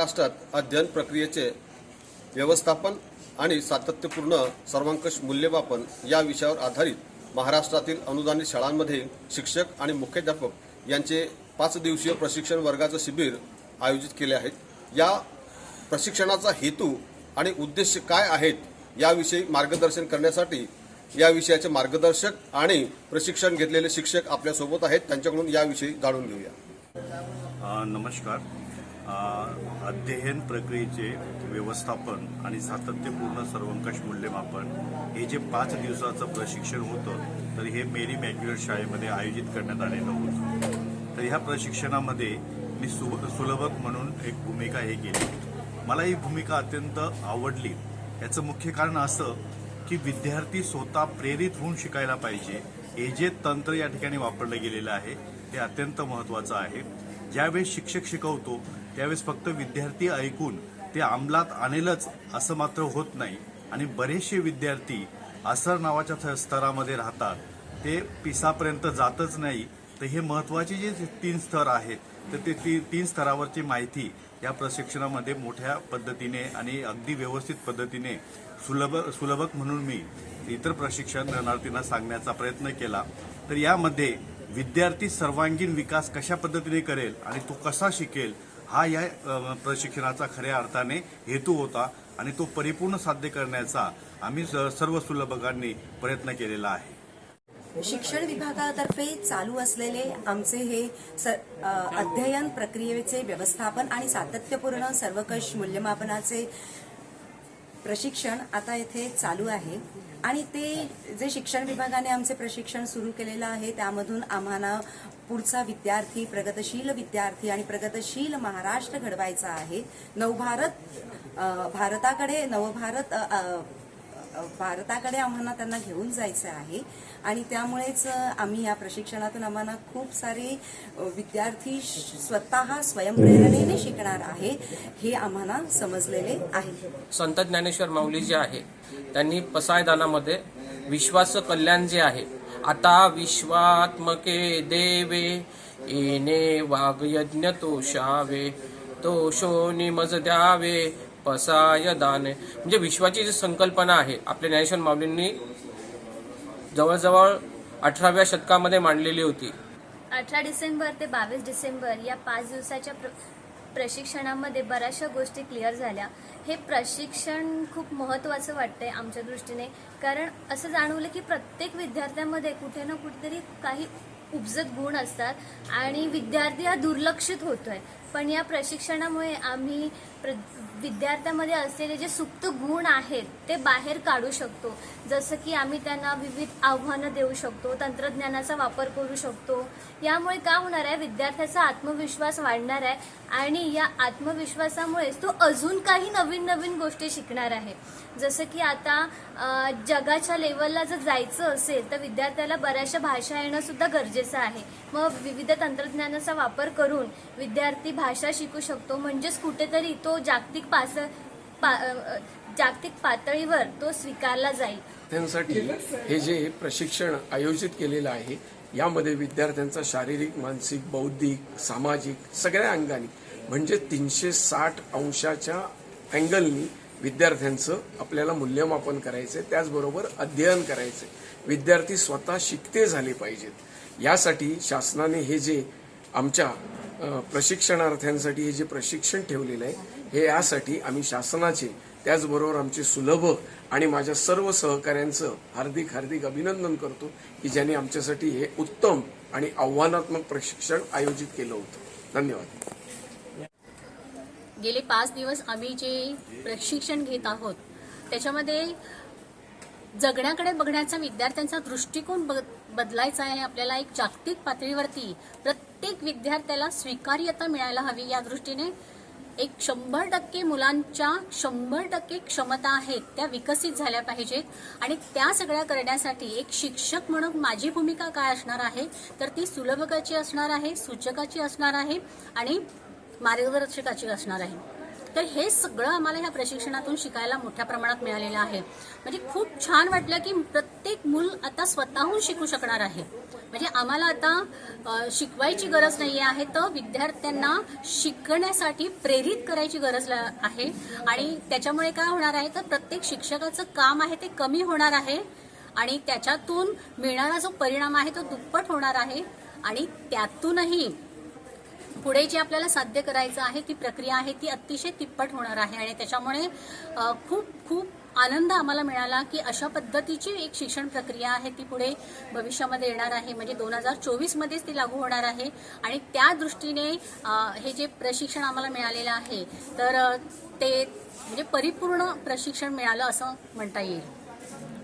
महाराष्ट्रात अध्ययन प्रक्रियेचे व्यवस्थापन आणि सातत्यपूर्ण सर्वांकष मूल्यमापन या विषयावर आधारित महाराष्ट्रातील अनुदानित शाळांमध्ये शिक्षक आणि मुख्याध्यापक यांचे पाच दिवसीय प्रशिक्षण वर्गाचं शिबिर आयोजित केले आहेत. या प्रशिक्षणाचा हेतू आणि उद्देश काय आहेत याविषयी मार्गदर्शन करण्यासाठी या विषयाचे मार्गदर्शक आणि प्रशिक्षण घेतलेले शिक्षक आपल्यासोबत आहेत. त्यांच्याकडून याविषयी जाणून घेऊया. नमस्कार. अध्ययन प्रक्रियेचे व्यवस्थापन आणि सातत्यपूर्ण सर्वंकष मूल्यमापन हे जे पाच दिवसाचं प्रशिक्षण होतं तर हे मेरी मॅग्युलर शाळेमध्ये आयोजित करण्यात आलेलं होतं. तर ह्या प्रशिक्षणामध्ये मी सु सुलभक म्हणून एक भूमिका हे केली. मला ही भूमिका अत्यंत आवडली. याचं मुख्य कारण असं की विद्यार्थी स्वतः प्रेरित होऊन शिकायला पाहिजे. हे जे तंत्र या ठिकाणी वापरलं गेलेलं आहे ते अत्यंत महत्त्वाचं आहे. ज्यावेळेस शिक्षक शिकवतो त्यावेळेस फक्त विद्यार्थी ऐकून ते अंमलात आणेलच असं मात्र होत नाही. आणि बरेचसे विद्यार्थी असर नावाच्या स्तरामध्ये राहतात. ते पिसापर्यंत जातच नाही. तर हे महत्त्वाचे जे तीन स्तर आहेत तर ते ती तीन स्तरावरची माहिती या प्रशिक्षणामध्ये मोठ्या पद्धतीने आणि अगदी व्यवस्थित पद्धतीने सुलभ सुलभक म्हणून मी इतर प्रशिक्षणार्थींना सांगण्याचा प्रयत्न केला. तर यामध्ये विद्यार्थी सर्वांगीण विकास कशा पद्धतीने करेल आणि तो कसा शिकेल हा या प्रशिक्षणाचा खऱ्या अर्थाने हेतू होता आणि तो परिपूर्ण साध्य करण्याचा आम्ही स- सर्व सुलभकांनी प्रयत्न केलेला आहे. शिक्षण विभागातर्फे चालू असलेले आमचे हे स- अध्ययन प्रक्रियेचे व्यवस्थापन आणि सातत्यपूर्ण सर्वकष मूल्यमापनाचे प्रशिक्षण आता येथे चालू आहे. आणि ते जे शिक्षण विभागाने आमचे प्रशिक्षण सुरू केलेलं आहे त्यामधून आम्हाला पुढचा विद्यार्थी प्रगतशील विद्यार्थी आणि प्रगतशील महाराष्ट्र घडवायचा आहे. नवभारत भारताकडे नवभारत भारताकडे आम्हाला त्यांना घेऊन जायचं आहे. आणि त्यामुळेच आम्ही या प्रशिक्षणातून आम्हाला खूप सारे विद्यार्थी श- स्वतः स्वयंप्रेरणेने शिकणार आहे हे आम्हाला समजलेले आहे. संत ज्ञानेश्वर माऊली जे आहे त्यांनी पसायदानामध्ये विश्वास कल्याण जे आहे आता विश्वात्मके देवे येणे वागयज्ञ तोषावे तोषो निमज द्यावे पसाय दाने म्हणजे विश्वाची जी संकल्पना आहे आपल्या ज्ञानेश्वर माऊलींनी जवळजवळ अठराव्या शतकामध्ये मांडलेली होती. अठरा डिसेंबर ते बावीस डिसेंबर या पाच दिवसाच्या प्र प्रशिक्षणामध्ये बऱ्याचशा गोष्टी क्लिअर झाल्या. हे प्रशिक्षण खूप महत्त्वाचं वाटतंय आमच्या दृष्टीने कारण असं जाणवलं की प्रत्येक विद्यार्थ्यामध्ये कुठे ना कुठेतरी काही उपजत गुण असतात आणि विद्यार्थी हा दुर्लक्षित होतोय. पण या प्रशिक्षणामुळे आम्ही प्र विद्यार्थ्यामध्ये असलेले जे सुप्त गुण आहेत ते बाहेर काढू शकतो. जसं की आम्ही त्यांना विविध आव्हानं देऊ शकतो तंत्रज्ञानाचा वापर करू शकतो. यामुळे काय होणार आहे? विद्यार्थ्याचा आत्मविश्वास वाढणार आहे आणि या आत्मविश्वासामुळेच तो अजून काही नवीन नवीन गोष्टी शिकणार आहे. जसं की आता जगाच्या लेवलला जर जायचं असेल तर विद्यार्थ्याला बऱ्याचशा भाषा येणं सुद्धा गरजेचं आहे. मग विविध तंत्रज्ञानाचा वापर करून विद्यार्थी भाषा शिकू शकतो. म्हणजेच कुठेतरी तो जागतिक पास पा जागतिक पातळीवर तो स्वीकारला जाईल. विद्यार्थ्यांसाठी हे जे प्रशिक्षण आयोजित केलेलं आहे यामध्ये विद्यार्थ्यांचा शारीरिक मानसिक बौद्धिक सामाजिक सगळ्या अंगाने म्हणजे तीनशे साठ अंशाच्या अँगलनी विद्यार्थ्यांचं आपल्याला मूल्यमापन करायचं त्याचबरोबर अध्ययन करायचं विद्यार्थी स्वतः शिकते झाले पाहिजेत. यासाठी शासनाने हे जे आमच्या प्रशिक्षणार्थ्यांसाठी हे जे प्रशिक्षण ठेवलेलं आहे हे यासाठी आम्ही शासनाचे त्याचबरोबर आमचे सुलभ आणि माझ्या सर्व सहकाऱ्यांचं हार्दिक हार्दिक अभिनंदन करतो की ज्यांनी आमच्यासाठी हे उत्तम आणि आव्हानात्मक प्रशिक्षण आयोजित केलं होतं. धन्यवाद. गेले पाच दिवस आम्ही जे प्रशिक्षण घेत आहोत त्याच्यामध्ये जगण्याकडे बघण्याचा विद्यार्थ्यांचा दृष्टिकोन ब- बदलायचा आहे आपल्याला एक जागतिक पातळीवरती प्रत्येक विद्यार्थ्याला स्वीकार्यता मिळायला हवी. या दृष्टीने एक शंभर टक्के मुलांच्या शंभर टक्के क्षमता आहेत त्या विकसित झाल्या पाहिजेत. आणि त्या सगळ्या करण्यासाठी एक शिक्षक म्हणून माझी भूमिका काय असणार आहे? तर ती सुलभकाची असणार आहे सूचकाची असणार आहे आणि मार्गदर्शकाची असणार आहे. तर हे सगळं आम्हाला ह्या प्रशिक्षणातून शिकायला मोठ्या प्रमाणात मिळालेलं आहे. म्हणजे खूप छान वाटलं की प्रत्येक मूल आता स्वतःहून शिकू शकणार आहे. म्हणजे आम्हाला आता शिकवायची गरज नाही आहे तर विद्यार्थ्यांना शिकण्यासाठी प्रेरित करायची गरज आहे. आणि त्याच्यामुळे काय होणार आहे तर प्रत्येक शिक्षकाचं काम आहे ते कमी होणार आहे. आणि त्याच्यातून मिळणारा जो परिणाम आहे तो दुप्पट होणार आहे. आणि त्यातूनही पुढे जे आपल्याला साध्य करायचं आहे ती प्रक्रिया आहे ती अतिशय तिप्पट होणार आहे. आणि त्याच्यामुळे खूप खूप आनंद आम्हाला मिळाला की अशा पद्धतीची एक शिक्षण प्रक्रिया आहे ती पुढे भविष्यामध्ये येणार आहे. म्हणजे दोन हजार चोवीसमध्येच ती लागू होणार आहे. आणि त्या दृष्टीने हे जे प्रशिक्षण आम्हाला मिळालेलं आहे तर ते म्हणजे परिपूर्ण प्रशिक्षण मिळालं असं म्हणता येईल.